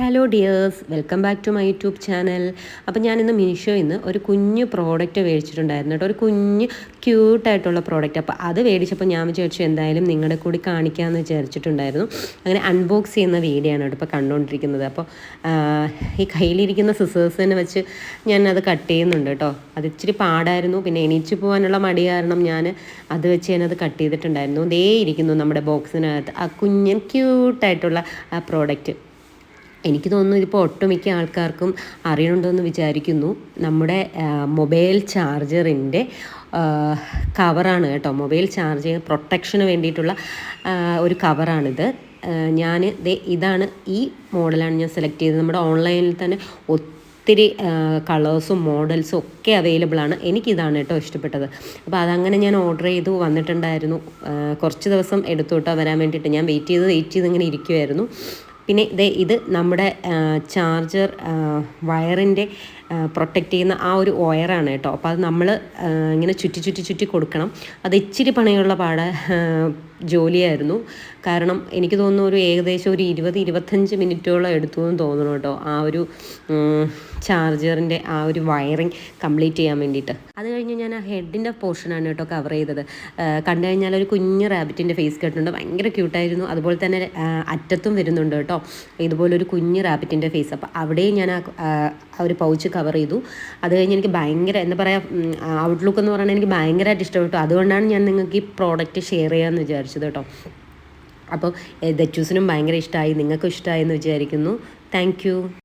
Hello dears welcome back to my YouTube channel അപ്പോൾ ഞാൻ ഇന്ന് മീഷോയിൽ നിന്ന് ഒരു കുഞ്ഞു പ്രോഡക്റ്റ് മേടിച്ചിട്ടുണ്ടായിരുന്നു കേട്ടോ. ഒരു കുഞ്ഞ് ക്യൂട്ടായിട്ടുള്ള പ്രോഡക്റ്റ് അപ്പോൾ അത് മേടിച്ചപ്പോൾ ഞാൻ വിചാരിച്ചു എന്തായാലും നിങ്ങളുടെ കൂടി കാണിക്കാമെന്ന് വിചാരിച്ചിട്ടുണ്ടായിരുന്നു. അങ്ങനെ അൺബോക്സ് ചെയ്യുന്ന വീഡിയോ ആണ് ഇപ്പോൾ കണ്ടുകൊണ്ടിരിക്കുന്നത് അപ്പോൾ ഈ കയ്യിലിരിക്കുന്ന സിസേഴ്സിനെ വെച്ച് ഞാൻ അത് കട്ട് ചെയ്യുന്നുണ്ട് കേട്ടോ. അത് ഇച്ചിരി പാടായിരുന്നു. പിന്നെ എണീച്ച് പോകാനുള്ള മടി കാരണം ഞാൻ അത് വെച്ച് അത് കട്ട് ചെയ്തിട്ടുണ്ടായിരുന്നു. ദേ ഇരിക്കുന്നു നമ്മുടെ ബോക്സിനകത്ത് ആ കുഞ്ഞൻ ക്യൂട്ടായിട്ടുള്ള ആ പ്രോഡക്റ്റ് എനിക്ക് തോന്നുന്നു ഇതിപ്പോൾ ഒട്ടുമിക്ക ആൾക്കാർക്കും അറിയണമെന്ന് വിചാരിക്കുന്നു. നമ്മുടെ മൊബൈൽ ചാർജറിന്റെ കവറാണ് കേട്ടോ. മൊബൈൽ ചാർജ് പ്രൊട്ടക്ഷന് വേണ്ടിയിട്ടുള്ള ഒരു കവറാണിത്. ഞാൻ ഇതാണ് ഈ മോഡലാണ് ഞാൻ സെലക്ട് ചെയ്തത്. നമ്മുടെ ഓൺലൈനിൽ തന്നെ ഒത്തിരി കളേഴ്സും മോഡൽസും ഒക്കെ അവൈലബിൾ ആണ് എനിക്കിതാണ് കേട്ടോ ഇഷ്ടപ്പെട്ടത്. അപ്പോൾ അതങ്ങനെ ഞാൻ ഓർഡർ ചെയ്തു വന്നിട്ടുണ്ടായിരുന്നു. കുറച്ച് ദിവസം എടുത്തു കേട്ടോ വരാൻ വേണ്ടിയിട്ട്. ഞാൻ വെയിറ്റ് ചെയ്ത് വെയിറ്റ് ചെയ്ത് ഇങ്ങനെ ഇരിക്കുമായിരുന്നു പിന്നെ ഇത് ഇത് നമ്മുടെ ചാർജർ വയറിന്റെ പ്രൊട്ടക്റ്റ് ചെയ്യുന്ന ആ ഒരു വയറാണ് കേട്ടോ. അപ്പോൾ അത് നമ്മൾ ഇങ്ങനെ ചുറ്റി ചുറ്റി ചുറ്റി കൊടുക്കണം. അത് ഇച്ചിരി പണിയുള്ള പാട ജോലിയായിരുന്നു. കാരണം എനിക്ക് തോന്നുന്നു ഒരു ഏകദേശം ഒരു ഇരുപത് ഇരുപത്തഞ്ച് മിനിറ്റോളം എടുത്തു എന്ന് തോന്നുന്നു കേട്ടോ ആ ഒരു ചാർജറിന്റെ ആ ഒരു വയറിങ് കംപ്ലീറ്റ് ചെയ്യാൻ വേണ്ടിയിട്ട്. അത് കഴിഞ്ഞ് ഞാൻ ആ ഹെഡിന്റെ പോർഷനാണ് കേട്ടോ കവർ ചെയ്തത്. കണ്ടു കഴിഞ്ഞാൽ ഒരു കുഞ്ഞ് റാബിറ്റിന്റെ ഫേസ് കെട്ടുണ്ട് ഭയങ്കര ക്യൂട്ടായിരുന്നു. അതുപോലെ തന്നെ അറ്റത്തും വരുന്നുണ്ട് കേട്ടോ. ഇതുപോലൊരു കുഞ്ഞ് റാബിറ്റിന്റെ ഫേസ് അപ്പോൾ അവിടെയും ഞാൻ ആ ഒരു പൗച്ച് കവർ ചെയ്തു. അത് കഴിഞ്ഞ് എനിക്ക് ഭയങ്കര എന്താ പറയുക ഔട്ട്ലുക്ക് എന്ന് പറയുന്നത് എനിക്ക് ഭയങ്കരമായിട്ട് ഇഷ്ടപ്പെട്ടു. അതുകൊണ്ടാണ് ഞാൻ നിങ്ങൾക്ക് ഈ പ്രോഡക്റ്റ് ഷെയർ ചെയ്യാമെന്ന് വിചാരിച്ചത് കേട്ടോ. അപ്പോൾ ദച്ചൂസിനും ഭയങ്കര ഇഷ്ടമായി നിങ്ങൾക്കും ഇഷ്ടമായി എന്ന് വിചാരിക്കുന്നു. താങ്ക്